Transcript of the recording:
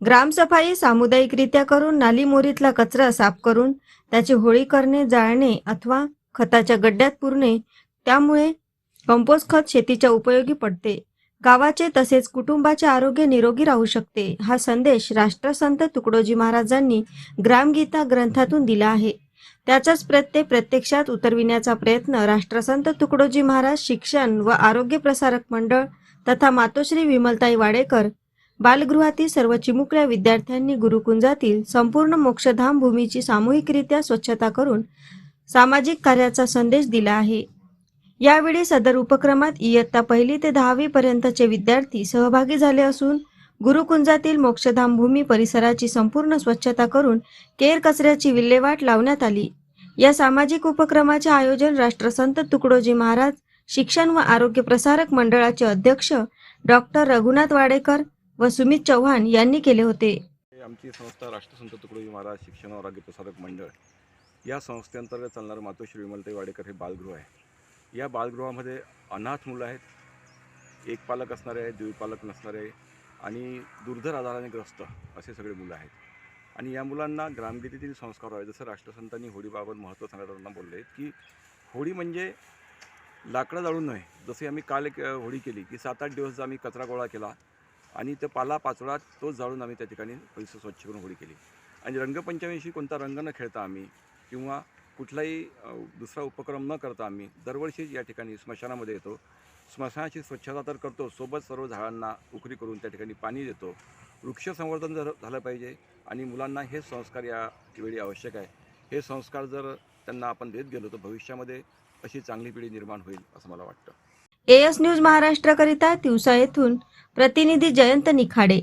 ग्रामसफाई सामुदायिकरित्या करून नाली मोरीतला कचरा साफ करून त्याची होळी करणे जाळणे अथवा खताच्या गड्ड्यात पुरणे त्यामुळे कंपोस्ट खत शेतीच्या उपयोगी पडते. गावाचे तसेच कुटुंबाचे आरोग्य निरोगी राहू शकते हा संदेश राष्ट्रसंत तुकडोजी महाराजांनी ग्रामगीता ग्रंथातून दिला आहे. त्याचाच प्रत्यय प्रत्यक्षात उतरविण्याचा प्रयत्न राष्ट्रसंत तुकडोजी महाराज शिक्षण व आरोग्य प्रसारक मंडळ तथा मातोश्री विमलताई वाडेकर बालगृहातील सर्व चिमुकल्या विद्यार्थ्यांनी गुरुकुंजातील संपूर्ण मोक्षधाम भूमीची सामूहिकरित्या स्वच्छता करून सामाजिक कार्याचा संदेश दिला आहे. यावेळी सदर उपक्रमात इयत्ता पहिली ते दहावी पर्यंतचे विद्यार्थी सहभागी झाले असून गुरुकुंजातील मोक्षधाम भूमी परिसराची संपूर्ण स्वच्छता करून केर कचऱ्याची विल्हेवाट लावण्यात आली. या सामाजिक उपक्रमाचे आयोजन राष्ट्रसंत तुकडोजी महाराज शिक्षण व आरोग्य प्रसारक मंडळाचे अध्यक्ष डॉक्टर रघुनाथ वाडेकर व सुमित चव्हाण यांनी केले होते. आमची संस्था राष्ट्रसंत तुकडोजी महाराज शिक्षण आरोग्य प्रसारक मंडळ. या संस्थेअंतर्गत चालणारं मातोश्री विमलताई वाडेकर हे बालगृह आहे. या बालगृहामध्ये अनाथ मुलं आहेत. एक पालक असणारे आहेत द्विपालक नसणारे आणि दुर्धर आजाराने ग्रस्त असे सगळे मुलं आहेत. आणि या मुलांना ग्रामगीतेतील संस्कार व्हावे. जसं राष्ट्रसंतांनी होळीबाबत महत्त्व सांगताना बोलले की होळी म्हणजे लाकडं जाळून नये जसे आम्ही काल एक होळी केली की सात आठ दिवस आम्ही कचरा गोळा केला आणि तो पाला पाचोळा तो जाळून आम्ही त्या ठिकाणी परिसर स्वच्छ करून होळी केली. आणि रंगपंचमीशी कोणता रंग न खेळता आम्ही किंवा कुठलाही दुसरा उपक्रम न करता आम्ही दरवर्षी या ठिकाणी स्मशानामध्ये येतो. स्मशानाची स्वच्छता तर करतो सोबत सर्व झाडांना उकरी करून त्या ठिकाणी पाणी देतो. वृक्ष संवर्धन जर झालं पाहिजे आणि मुलांना हे संस्कार या वेळी आवश्यक आहे. हे संस्कार जर त्यांना आपण देत गेलो तर भविष्यामध्ये अशी चांगली पिढी निर्माण होईल असं मला वाटतं. एस न्यूज महाराष्ट्राकरिता तिवसा येथून प्रतिनिधी जयंत निखाडे.